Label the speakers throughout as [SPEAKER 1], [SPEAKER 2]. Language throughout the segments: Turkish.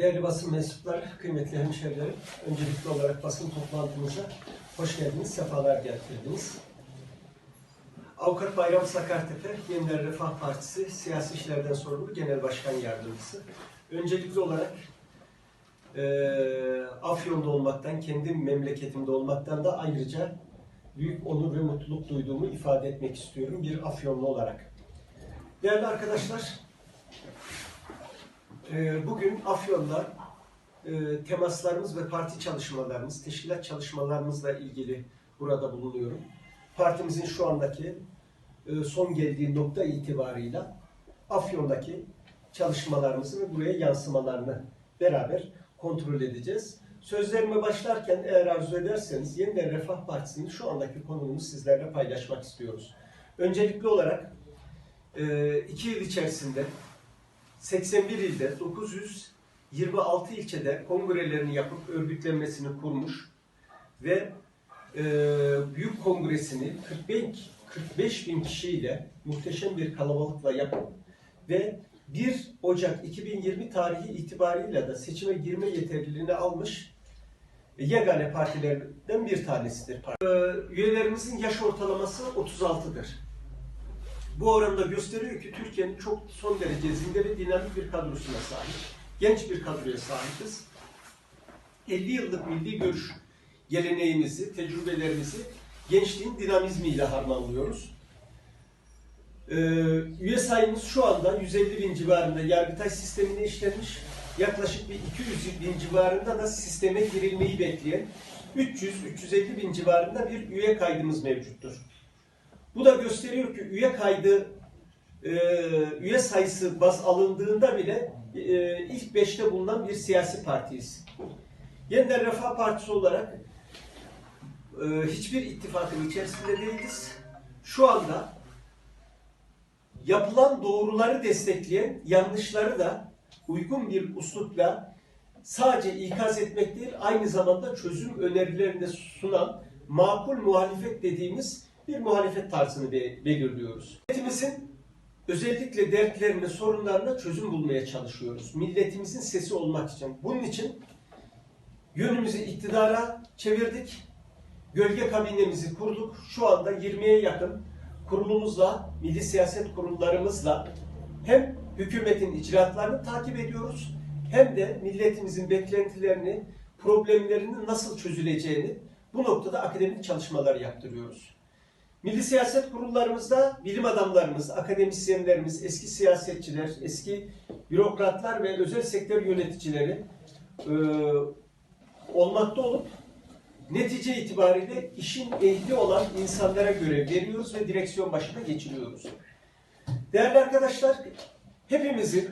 [SPEAKER 1] Değerli basın mensupları, kıymetli hemşehrilerim, öncelikli olarak basın toplantımıza hoş geldiniz, sefalar getirdiniz. Avukat Bayram Sakartepe, Yeniler Refah Partisi Siyasi İşlerden Sorumlu Genel Başkan Yardımcısı. Öncelikli olarak eee Afyon'da olmaktan, kendi memleketimde olmaktan da ayrıca büyük onur ve mutluluk duyduğumu ifade etmek istiyorum bir Afyonlu olarak. Değerli arkadaşlar, ee, Bugün Afyon'da e, temaslarımız ve parti çalışmalarımız, teşkilat çalışmalarımızla ilgili burada bulunuyorum. Partimizin şu andaki e, son geldiği nokta itibarıyla Afyon'daki çalışmalarımızı ve buraya yansımalarını beraber kontrol edeceğiz. Sözlerime başlarken eğer arzu ederseniz Yeniden Refah Partisi'nin şu andaki konumunu sizlerle paylaşmak istiyoruz. Öncelikli olarak e, iki yıl içerisinde 81 ilde 926 ilçede kongrelerini yapıp örgütlenmesini kurmuş ve e, büyük kongresini 45, 45 bin kişiyle muhteşem bir kalabalıkla yapıp ve 1 Ocak 2020 tarihi itibariyle de seçime girme yeterliliğini almış yegane partilerden bir tanesidir. E, üyelerimizin yaş ortalaması 36'dır. Bu oranda gösteriyor ki Türkiye'nin çok son derece zinde ve dinamik bir kadrosuna sahip. Genç bir kadroya sahibiz. 50 yıllık milli görüş geleneğimizi, tecrübelerimizi gençliğin dinamizmiyle harmanlıyoruz. Ee, üye sayımız şu anda 150 bin civarında Yargıtay sistemine işlenmiş. Yaklaşık bir 200 bin civarında da sisteme girilmeyi bekleyen 300-350 bin civarında bir üye kaydımız mevcuttur. Bu da gösteriyor ki üye kaydı, e, üye sayısı baz alındığında bile e, ilk beşte bulunan bir siyasi partiyiz. Yeniden Refah Partisi olarak e, hiçbir ittifakın içerisinde değiliz. Şu anda yapılan doğruları destekleyen yanlışları da uygun bir uslupla sadece ikaz etmek değil, aynı zamanda çözüm önerilerini sunan makul muhalefet dediğimiz bir muhalefet tarzını be- belirliyoruz. Milletimizin özellikle dertlerine, sorunlarına çözüm bulmaya çalışıyoruz. Milletimizin sesi olmak için. Bunun için yönümüzü iktidara çevirdik. Gölge kabinemizi kurduk. Şu anda 20'ye yakın kurulumuzla, milli siyaset kurullarımızla hem hükümetin icraatlarını takip ediyoruz hem de milletimizin beklentilerini, problemlerinin nasıl çözüleceğini bu noktada akademik çalışmalar yaptırıyoruz. Milli siyaset kurullarımızda bilim adamlarımız, akademisyenlerimiz, eski siyasetçiler, eski bürokratlar ve özel sektör yöneticileri e, olmakta olup netice itibariyle işin ehli olan insanlara görev veriyoruz ve direksiyon başına geçiriyoruz. Değerli arkadaşlar, hepimizin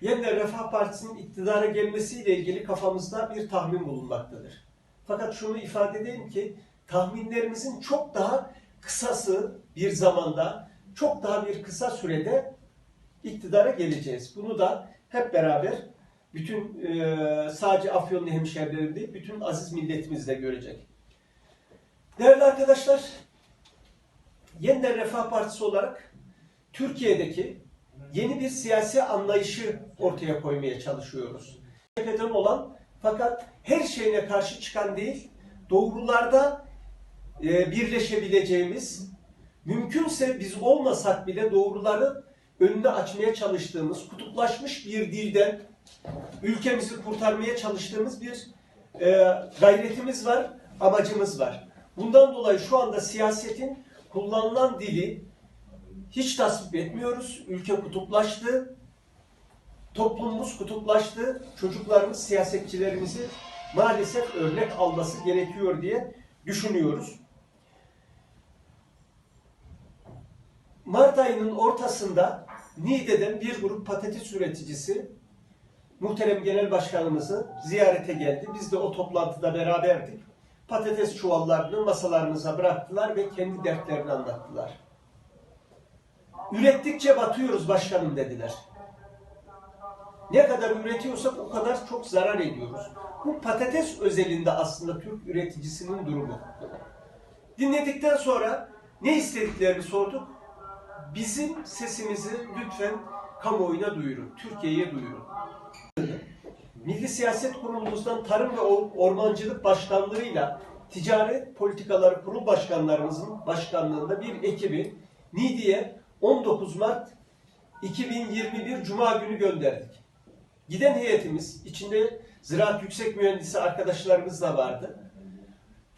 [SPEAKER 1] Yeniden Refah Partisi'nin iktidara gelmesiyle ilgili kafamızda bir tahmin bulunmaktadır. Fakat şunu ifade edeyim ki tahminlerimizin çok daha kısası bir zamanda, çok daha bir kısa sürede iktidara geleceğiz. Bunu da hep beraber bütün e, sadece Afyonlu hemşehrilerim değil, bütün aziz milletimiz de görecek. Değerli arkadaşlar, Yeniden Refah Partisi olarak Türkiye'deki yeni bir siyasi anlayışı ortaya koymaya çalışıyoruz. CHP'den olan fakat her şeyine karşı çıkan değil, doğrularda e, birleşebileceğimiz, mümkünse biz olmasak bile doğruları önüne açmaya çalıştığımız, kutuplaşmış bir dilden ülkemizi kurtarmaya çalıştığımız bir e, gayretimiz var, amacımız var. Bundan dolayı şu anda siyasetin kullanılan dili hiç tasvip etmiyoruz. Ülke kutuplaştı, toplumumuz kutuplaştı, çocuklarımız siyasetçilerimizi maalesef örnek alması gerekiyor diye düşünüyoruz. Mart ayının ortasında Niğde'den bir grup patates üreticisi muhterem genel başkanımızı ziyarete geldi. Biz de o toplantıda beraberdik. Patates çuvallarını masalarımıza bıraktılar ve kendi dertlerini anlattılar. Ürettikçe batıyoruz başkanım dediler. Ne kadar üretiyorsak o kadar çok zarar ediyoruz. Bu patates özelinde aslında Türk üreticisinin durumu. Dinledikten sonra ne istediklerini sorduk. Bizim sesimizi lütfen kamuoyuna duyurun, Türkiye'ye duyurun. Milli Siyaset Kurulumuzdan Tarım ve Or- Ormancılık Başkanlığı'yla Ticaret Politikaları Kurul Başkanlarımızın başkanlığında bir ekibi Niğde'ye 19 Mart 2021 Cuma günü gönderdik. Giden heyetimiz içinde ziraat yüksek mühendisi arkadaşlarımız da vardı.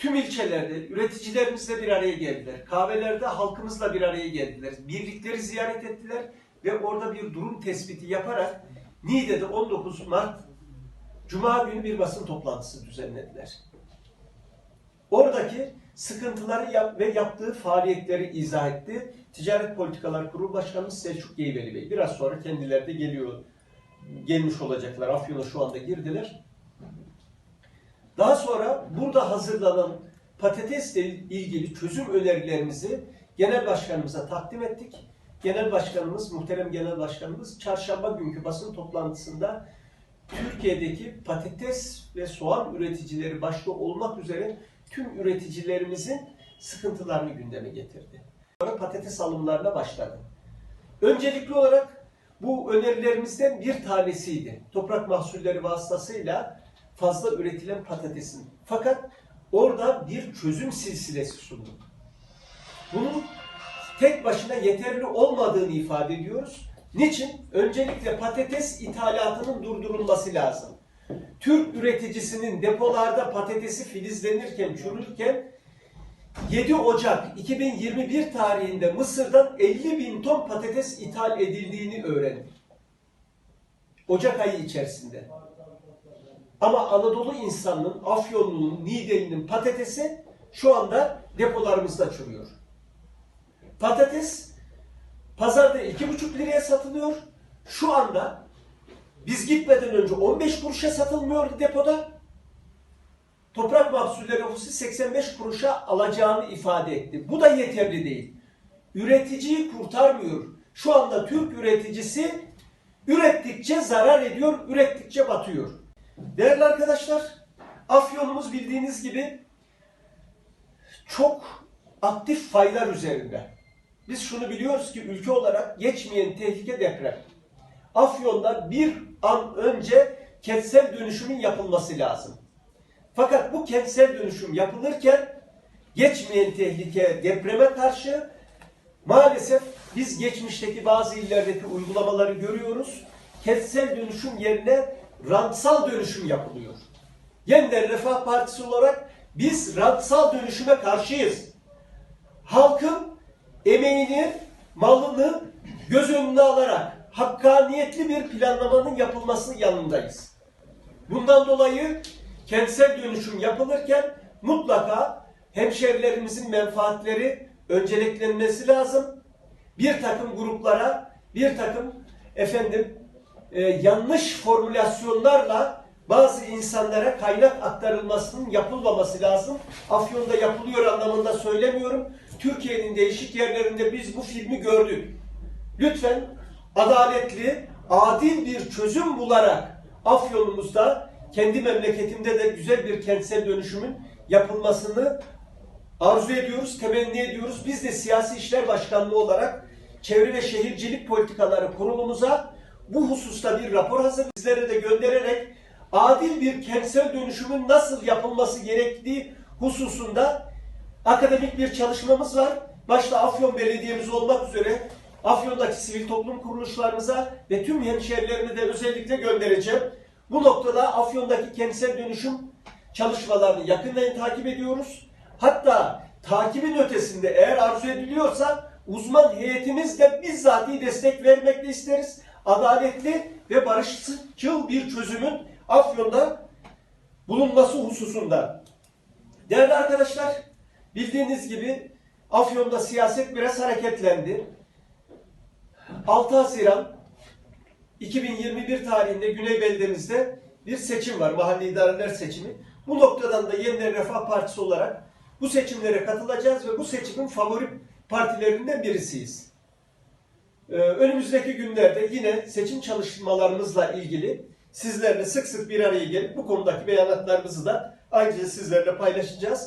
[SPEAKER 1] Tüm ilçelerde üreticilerimizle bir araya geldiler. Kahvelerde halkımızla bir araya geldiler. Birlikleri ziyaret ettiler ve orada bir durum tespiti yaparak Niğde'de 19 Mart Cuma günü bir basın toplantısı düzenlediler. Oradaki sıkıntıları yap ve yaptığı faaliyetleri izah etti. Ticaret Politikaları Kurulu Başkanımız Selçuk Geyveli Bey. Biraz sonra kendileri de geliyor, gelmiş olacaklar. Afyon'a şu anda girdiler. Daha sonra burada hazırlanan patatesle ilgili çözüm önerilerimizi genel başkanımıza takdim ettik. Genel başkanımız, muhterem genel başkanımız çarşamba günkü basın toplantısında Türkiye'deki patates ve soğan üreticileri başta olmak üzere tüm üreticilerimizin sıkıntılarını gündeme getirdi. Sonra patates alımlarına başladı. Öncelikli olarak bu önerilerimizden bir tanesiydi. Toprak mahsulleri vasıtasıyla fazla üretilen patatesin. Fakat orada bir çözüm silsilesi sunduk. Bunun tek başına yeterli olmadığını ifade ediyoruz. Niçin? Öncelikle patates ithalatının durdurulması lazım. Türk üreticisinin depolarda patatesi filizlenirken, çürürken 7 Ocak 2021 tarihinde Mısır'dan 50 bin ton patates ithal edildiğini öğrendik. Ocak ayı içerisinde. Ama Anadolu insanının, Afyonlu'nun, Niğdeli'nin patatesi şu anda depolarımızda çürüyor. Patates pazarda 2,5 liraya satılıyor. Şu anda biz gitmeden önce 15 kuruşa satılmıyordu depoda. Toprak Mahsulleri Ofisi 85 kuruşa alacağını ifade etti. Bu da yeterli değil. Üreticiyi kurtarmıyor. Şu anda Türk üreticisi ürettikçe zarar ediyor, ürettikçe batıyor. Değerli arkadaşlar, Afyonumuz bildiğiniz gibi çok aktif faylar üzerinde. Biz şunu biliyoruz ki ülke olarak geçmeyen tehlike deprem. Afyon'da bir an önce kentsel dönüşümün yapılması lazım. Fakat bu kentsel dönüşüm yapılırken geçmeyen tehlike depreme karşı maalesef biz geçmişteki bazı illerdeki uygulamaları görüyoruz. Kentsel dönüşüm yerine rantsal dönüşüm yapılıyor. Yeniden Refah Partisi olarak biz rantsal dönüşüme karşıyız. Halkın emeğini, malını göz önüne alarak hakkaniyetli bir planlamanın yapılması yanındayız. Bundan dolayı kentsel dönüşüm yapılırken mutlaka hemşerilerimizin menfaatleri önceliklenmesi lazım. Bir takım gruplara, bir takım efendim e, yanlış formülasyonlarla bazı insanlara kaynak aktarılmasının yapılmaması lazım. Afyon'da yapılıyor anlamında söylemiyorum. Türkiye'nin değişik yerlerinde biz bu filmi gördük. Lütfen adaletli, adil bir çözüm bularak Afyon'umuzda kendi memleketimde de güzel bir kentsel dönüşümün yapılmasını arzu ediyoruz, temenni ediyoruz. Biz de Siyasi İşler Başkanlığı olarak Çevre ve Şehircilik Politikaları Kurulumuza bu hususta bir rapor hazır bizlere de göndererek adil bir kentsel dönüşümün nasıl yapılması gerektiği hususunda akademik bir çalışmamız var. Başta Afyon Belediye'miz olmak üzere Afyon'daki sivil toplum kuruluşlarımıza ve tüm hemşehrilerime de özellikle göndereceğim. Bu noktada Afyon'daki kentsel dönüşüm çalışmalarını yakından takip ediyoruz. Hatta takibin ötesinde eğer arzu ediliyorsa uzman heyetimizle bizzati destek vermek de isteriz. Adaletli ve barışçıl bir çözümün Afyon'da bulunması hususunda. Değerli arkadaşlar, bildiğiniz gibi Afyon'da siyaset biraz hareketlendi. 6 Haziran 2021 tarihinde Güney Belde'mizde bir seçim var. Mahalli idareler seçimi. Bu noktadan da Yeniden Refah Partisi olarak bu seçimlere katılacağız ve bu seçimin favori partilerinden birisiyiz. Ee, önümüzdeki günlerde yine seçim çalışmalarımızla ilgili sizlerle sık sık bir araya gelip bu konudaki beyanatlarımızı da ayrıca sizlerle paylaşacağız.